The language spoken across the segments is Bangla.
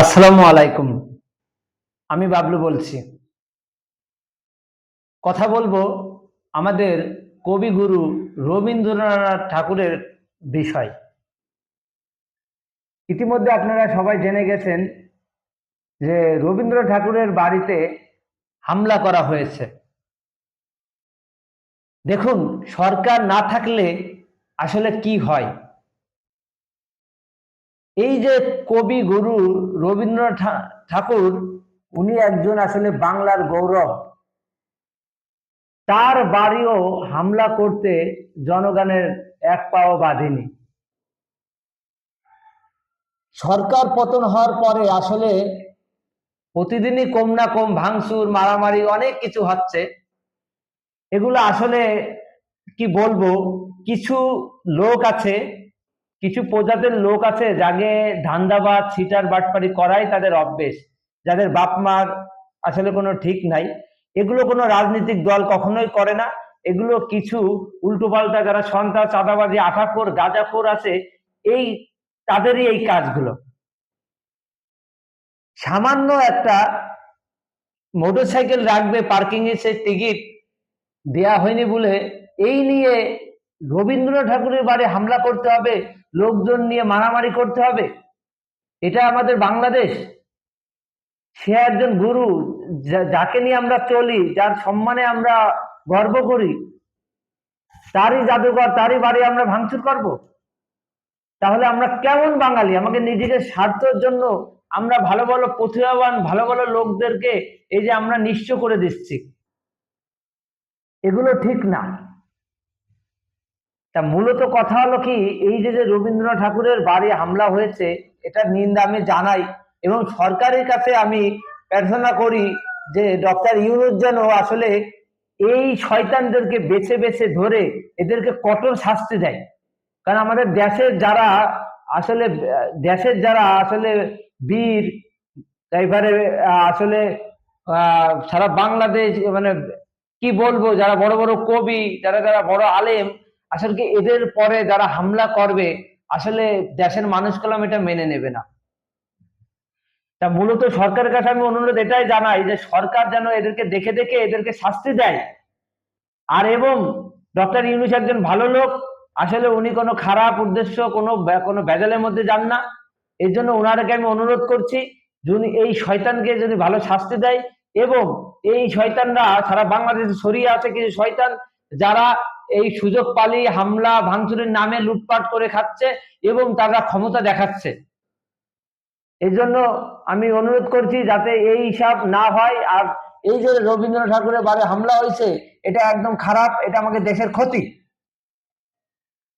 আসসালামু আলাইকুম। আমি বাবলু বলছি। কথা বলব আমাদের কবিগুরু রবীন্দ্রনাথ ঠাকুরের বিষয়। ইতিমধ্যে আপনারা সবাই জেনে গেছেন যে রবীন্দ্র ঠাকুরের বাড়িতে হামলা করা হয়েছে। দেখুন, সরকার না থাকলে আসলে কি হয়? এই যে কবি গুরু রবীন্দ্রনাথ ঠাকুর, উনি একজন আসলে বাংলার গৌরব। তার বাড়িও হামলা করতে জনগণের এক পাও বাঁধেনি। সরকার পতন হওয়ার পরে আসলে প্রতিদিনই কম না কম ভাঙচুর, মারামারি অনেক কিছু হচ্ছে। এগুলো আসলে কি বলব, কিছু লোক আছে কিছু প্রজাতির লোক আছে যাকে ধান্দাবাদ ছিটার বাটপারি করাই তাদের অভ্যেস, যাদের বাপ মার আসলে কোনো ঠিক নাই। এগুলো কোনো রাজনৈতিক দল কখনোই করে না। এগুলো কিছু উল্টোপাল্টা যারা সন্ত্রাস, চাঁদাবাজি, আঠাখোর, গাঁজাখোর আছে, এই তাদেরই এই কাজগুলো। সামান্য একটা মোটরসাইকেল রাখবে পার্কিং এ সে টিকিট দেয়া হয়নি বলে, এই নিয়ে রবীন্দ্র ঠাকুরের বাড়ি হামলা করতে হবে লোকজন নিয়ে মারামারি করতে হবে? এটা আমাদের বাংলাদেশ। সে একজন গুরু যাকে নিয়ে আমরা চলি, যার সম্মানে আমরা গর্ব করি, তারই জাদুঘর, তারই বাড়ি আমরা ভাঙচুর করব? তাহলে আমরা কেমন বাঙালি? আমাকে নিজেকে স্বার্থের জন্য আমরা ভালো ভালো প্রতিভাবান, ভালো ভালো লোকদেরকে এই যে আমরা নিঃস্ব করে দিচ্ছি। এগুলো ঠিক না। তা মূলত কথা হলো কি, এই যে যে রবীন্দ্রনাথ ঠাকুরের বাড়ি হামলা হয়েছে এটা নিন্দা আমি জানাই এবং সরকারের কাছে আমি প্রার্থনা করি যে ডক্টর ইউনুস যেন আসলে এই শয়তানদেরকে বেছে বেছে ধরে এদেরকে কঠোর শাস্তি দেয়। কারণ আমাদের দেশের যারা আসলে, দেশের যারা আসলে বীর এবারে আসলে সারা বাংলাদেশ মানে কি বলব, যারা বড় বড় কবি, যারা যারা বড় আলেম আসলে কি এদের পরে যারা হামলা করবে, আসলে দেশের মানুষ কলাম এটা মেনে নেবে না। তা মূলত সরকারের কাছে আমি অনুরোধ এটাই জানাই যে সরকার যেন এদেরকে দেখে দেখে এদেরকে শাস্তি দেয়। আর এবং ডক্টর ইউনুস একজন ভালো লোক, আসলে উনি কোনো খারাপ উদ্দেশ্য, কোনো কোনো ভেজালের মধ্যে যান না। এই জন্য ওনারকে আমি অনুরোধ করছি যদি এই শয়তানকে যদি ভালো শাস্তি দেয় এবং এই শয়তানরা সারা বাংলাদেশে ছড়িয়ে আছে কিছু শয়তান, যারা এই সুযোগ পালিয়ে হামলা, ভাঙচুরের নামে লুটপাট করে খাচ্ছে এবং তারা ক্ষমতা দেখাচ্ছে। এই জন্য আমি অনুরোধ করছি যাতে এই হিসাব না হয় আর এই যে রবীন্দ্রনাথ ঠাকুরের বারে হামলা হয়েছে, এটা একদম খারাপ, এটা আমাকে দেশের ক্ষতি।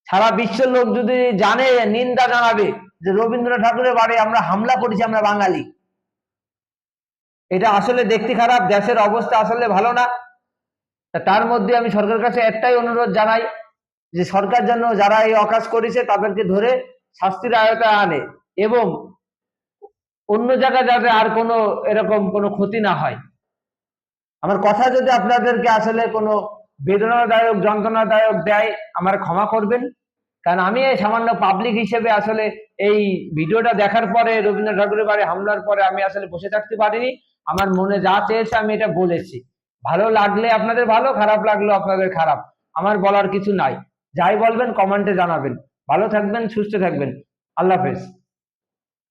সারা বিশ্বের লোক যদি জানে, নিন্দা জানাবে যে রবীন্দ্রনাথ ঠাকুরের বাড়ি আমরা হামলা করেছি, আমরা বাঙালি। এটা আসলে দেখতে খারাপ, দেশের অবস্থা আসলে ভালো না। তার মধ্যে আমি সরকারের কাছে একটাই অনুরোধ জানাই যে সরকার যেন যারা এই অকাজ করেছে তাদেরকে ধরে শাস্তির আয়তায় আনে এবং অন্য জায়গায় যাতে আর কোনো এরকম কোনো ক্ষতি না হয়। আমার কথা যদি আপনাদেরকে আসলে কোনো বেদনাদায়ক, যন্ত্রণাদায়ক দেয়, আমার ক্ষমা করবেন। কারণ আমি এই সামান্য পাবলিক হিসেবে আসলে এই ভিডিওটা দেখার পরে, রবীন্দ্রনাথ ঠাকুরের বাড়ি হামলার পরে আমি আসলে বসে থাকতে পারিনি। আমার মনে যা চেয়েছে আমি এটা বলেছি। ভালো লাগলে আপনাদের ভালো, খারাপ লাগল আপনাদের খারাপ। আমার বলার কিছু নাই। যাই বলবেন কমেন্টে জানাবেন। ভালো থাকবেন, সুস্থ থাকবেন। আল্লাহ হাফেজ।